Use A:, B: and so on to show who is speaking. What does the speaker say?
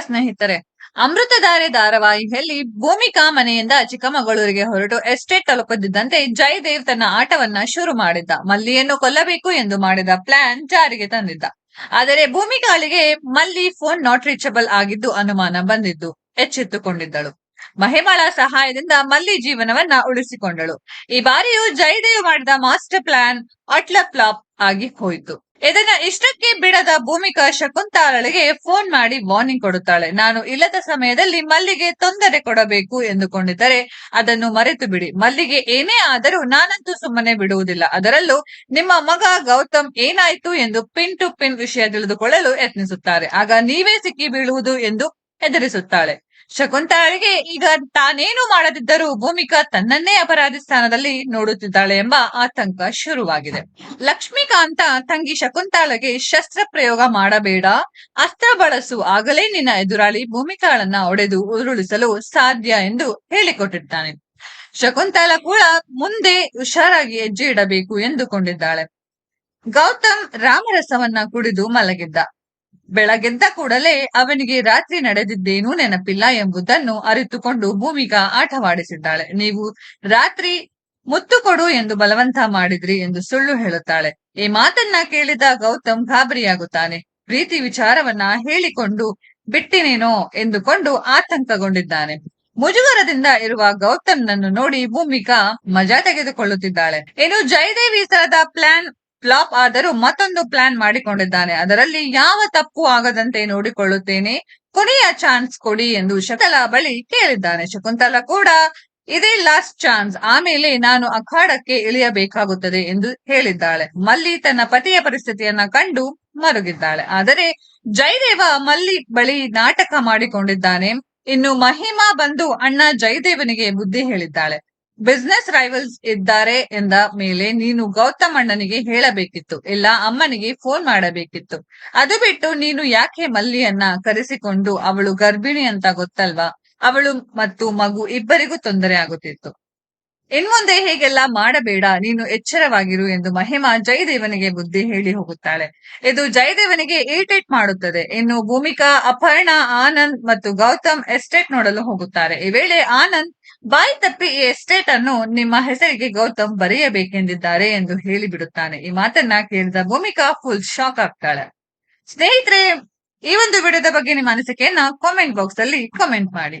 A: ಸ್ನೇಹಿತರೆ, ಅಮೃತಧಾರೆ ಧಾರಾವಾಹಿಯಲ್ಲಿ ಭೂಮಿಕಾ ಮನೆಯಿಂದ ಚಿಕ್ಕಮಗಳೂರಿಗೆ ಹೊರಟು ಎಸ್ಟೇಟ್ ತಲುಪದಿದ್ದಂತೆ ಜಯದೇವ್ ತನ್ನ ಆಟವನ್ನ ಶುರು ಮಾಡಿದ್ದ, ಮಲ್ಲಿಯನ್ನು ಕೊಲ್ಲಬೇಕು ಎಂದು ಮಾಡಿದ ಪ್ಲಾನ್ ಜಾರಿಗೆ ತಂದಿದ್ದ. ಆದರೆ ಭೂಮಿಕಾಳಿಗೆ ಮಲ್ಲಿ ಫೋನ್ ನಾಟ್ ರೀಚಬಲ್ ಆಗಿದ್ದು ಅನುಮಾನ ಬಂದಿದ್ದು ಎಚ್ಚೆತ್ತುಕೊಂಡಿದ್ದಳು. ಮಹಿಮಾಳ ಸಹಾಯದಿಂದ ಮಲ್ಲಿ ಜೀವನವನ್ನ ಉಳಿಸಿಕೊಂಡಳು. ಈ ಬಾರಿಯೂ ಜಯದೇವ್ ಮಾಡಿದ ಮಾಸ್ಟರ್ ಪ್ಲಾನ್ ಅಟ್ಲಪ್ಲಾಪ್ ಆಗಿ ಹೋಯಿತು. ಇದನ್ನ ಇಷ್ಟಕ್ಕೆ ಬಿಡದ ಭೂಮಿಕಾ ಶಕುಂತಲಾಳಿಗೆ ಫೋನ್ ಮಾಡಿ ವಾರ್ನಿಂಗ್ ಕೊಡುತ್ತಾಳೆ. ನಾನು ಇಲ್ಲದ ಸಮಯದಲ್ಲಿ ಮಲ್ಲಿಗೆ ತೊಂದರೆ ಕೊಡಬೇಕು ಎಂದುಕೊಂಡಿದ್ದರೆ ಅದನ್ನು ಮರೆತು ಬಿಡಿ. ಮಲ್ಲಿಗೆ ಏನೇ ಆದರೂ ನಾನಂತೂ ಸುಮ್ಮನೆ ಬಿಡುವುದಿಲ್ಲ. ಅದರಲ್ಲೂ ನಿಮ್ಮ ಮಗ ಗೌತಮ್ ಏನಾಯ್ತು ಎಂದು ಪಿನ್ ಟು ಪಿನ್ ವಿಷಯ ತಿಳಿದುಕೊಳ್ಳಲು ಯತ್ನಿಸುತ್ತಾರೆ. ಆಗ ನೀವೇ ಸಿಕ್ಕಿ ಬೀಳುವುದು ಎಂದು ಹೆದರಿಸುತ್ತಾಳೆ. ಶಕುಂತಳಿಗೆ ಈಗ ತಾನೇನು ಮಾಡದಿದ್ದರೂ ಭೂಮಿಕಾ ತನ್ನನ್ನೇ ಅಪರಾಧಿ ಸ್ಥಾನದಲ್ಲಿ ನೋಡುತ್ತಿದ್ದಾಳೆ ಎಂಬ ಆತಂಕ ಶುರುವಾಗಿದೆ. ಲಕ್ಷ್ಮೀಕಾಂತ ತಂಗಿ ಶಕುಂತಳಗೆ ಶಸ್ತ್ರ ಪ್ರಯೋಗ ಮಾಡಬೇಡ. ಅಸ್ತ್ರ ಬಳಸು. ಆಗಲೇ ನಿನ್ನ ಎದುರಾಳಿ ಭೂಮಿಕಾಳನ್ನ ಒಡೆದು ಉರುಳಿಸಲು ಸಾಧ್ಯ ಎಂದು ಹೇಳಿಕೊಟ್ಟಿದ್ದಾನೆ. ಶಕುಂತಳ ಕೂಡ ಮುಂದೆ ಹುಷಾರಾಗಿ ಹೆಜ್ಜೆ ಇಡಬೇಕು ಎಂದುಕೊಂಡಿದ್ದಾಳೆ. ಗೌತಮ್ ರಾಮರಸವನ್ನ ಕುಡಿದು ಮಲಗಿದ್ದ. ಬೆಳಗೆದ್ದ ಕೂಡಲೇ ಅವನಿಗೆ ರಾತ್ರಿ ನಡೆದಿದ್ದೇನೂ ನೆನಪಿಲ್ಲ ಎಂಬುದನ್ನು ಅರಿತುಕೊಂಡು ಭೂಮಿಕಾ ಆಟವಾಡಿಸಿದ್ದಾಳೆ. ನೀವು ರಾತ್ರಿ ಮುತ್ತು ಕೊಡು ಎಂದು ಬಲವಂತ ಮಾಡಿದ್ರಿ ಎಂದು ಸುಳ್ಳು ಹೇಳುತ್ತಾಳೆ. ಈ ಮಾತನ್ನ ಕೇಳಿದ ಗೌತಮ್ ಗಾಬರಿಯಾಗುತ್ತಾನೆ. ಪ್ರೀತಿ ವಿಚಾರವನ್ನ ಹೇಳಿಕೊಂಡು ಬಿಟ್ಟಿನೇನೋ ಎಂದುಕೊಂಡು ಆತಂಕಗೊಂಡಿದ್ದಾನೆ. ಮುಜುಗರದಿಂದ ಇರುವ ಗೌತಮ್ನನ್ನು ನೋಡಿ ಭೂಮಿಕಾ ಮಜಾ ತೆಗೆದುಕೊಳ್ಳುತ್ತಿದ್ದಾಳೆ. ಇನ್ನು ಜಯದೇವಿ ಸರದ ಪ್ಲಾನ್ ಫ್ಲಾಪ್ ಆದರೂ ಮತ್ತೊಂದು ಪ್ಲಾನ್ ಮಾಡಿಕೊಂಡಿದ್ದಾನೆ. ಅದರಲ್ಲಿ ಯಾವ ತಪ್ಪು ಆಗದಂತೆ ನೋಡಿಕೊಳ್ಳುತ್ತೇನೆ? ಕೊನೆಯ ಚಾನ್ಸ್ ಕೊಡಿ ಎಂದು ಶಕುಂತಲಾ ಬಳಿ ಕೇಳಿದ್ದಾನೆ. ಶಕುಂತಲಾ ಕೂಡ ಇದೇ ಲಾಸ್ಟ್ ಚಾನ್ಸ್ ಆಮೇಲೆ ನಾನು ಅಖಾಡಕ್ಕೆ ಇಳಿಯಬೇಕಾಗುತ್ತದೆ ಎಂದು ಹೇಳಿದ್ದಾಳೆ. ಮಲ್ಲಿ ತನ್ನ ಪತಿಯ ಪರಿಸ್ಥಿತಿಯನ್ನ ಕಂಡು ಮರುಗಿದ್ದಾಳೆ. ಆದರೆ ಜಯದೇವ ಮಲ್ಲಿ ಬಳಿ ನಾಟಕ ಮಾಡಿಕೊಂಡಿದ್ದಾನೆ. ಇನ್ನು ಮಹಿಮಾ ಬಂದು ಅಣ್ಣ ಜಯದೇವನಿಗೆ ಬುದ್ಧಿ ಹೇಳಿದ್ದಾಳೆ. ಬಿಸ್ನೆಸ್ ರೈವಲ್ಸ್ ಇದ್ದಾರೆ ಎಂದ ಮೇಲೆ ನೀನು ಗೌತಮ್ ಅಣ್ಣನಿಗೆ ಹೇಳಬೇಕಿತ್ತು, ಇಲ್ಲ ಅಮ್ಮನಿಗೆ ಫೋನ್ ಮಾಡಬೇಕಿತ್ತು. ಅದು ಬಿಟ್ಟು ನೀನು ಯಾಕೆ ಮಲ್ಲಿಯನ್ನ ಕರೆಸಿಕೊಂಡು ಅವಳು ಗರ್ಭಿಣಿ ಅಂತ ಗೊತ್ತಲ್ವಾ? ಅವಳು ಮತ್ತು ಮಗು ಇಬ್ಬರಿಗೂ ತೊಂದರೆ ಆಗುತ್ತಿತ್ತು. ಇನ್ಮುಂದೆ ಹೇಗೆಲ್ಲ ಮಾಡಬೇಡ, ನೀನು ಎಚ್ಚರವಾಗಿರು ಎಂದು ಮಹಿಮಾ ಜಯದೇವನಿಗೆ ಬುದ್ಧಿ ಹೇಳಿ ಹೋಗುತ್ತಾಳೆ. ಇದು ಜಯದೇವನಿಗೆ ಇರಿಟೇಟ್ ಮಾಡುತ್ತದೆ. ಇನ್ನು ಭೂಮಿಕಾ, ಅಪರ್ಣ, ಆನಂದ್ ಮತ್ತು ಗೌತಮ್ ಎಸ್ಟೇಟ್ ನೋಡಲು ಹೋಗುತ್ತಾರೆ. ಈ ವೇಳೆ ಆನಂದ್, ಬಾಯಿ ತಪ್ಪಿ ಈ ಎಸ್ಟೇಟ್ ಅನ್ನು ನಿಮ್ಮ ಹೆಸರಿಗೆ ಗೌತಮ್ ಬರೆಯಬೇಕೆಂದಿದ್ದಾರೆ ಎಂದು ಹೇಳಿಬಿಡುತ್ತಾನೆ. ಈ ಮಾತನ್ನ ಕೇಳಿದ ಭೂಮಿಕಾ ಫುಲ್ ಶಾಕ್ ಆಗ್ತಾಳೆ. ಸ್ನೇಹಿತರೆ, ಈ ಒಂದು ವಿಡಿಯೋದ ಬಗ್ಗೆ ನಿಮ್ಮ ಅನಿಸಿಕೆಯನ್ನ ಕಾಮೆಂಟ್ ಬಾಕ್ಸ್ ಅಲ್ಲಿ ಕಾಮೆಂಟ್ ಮಾಡಿ.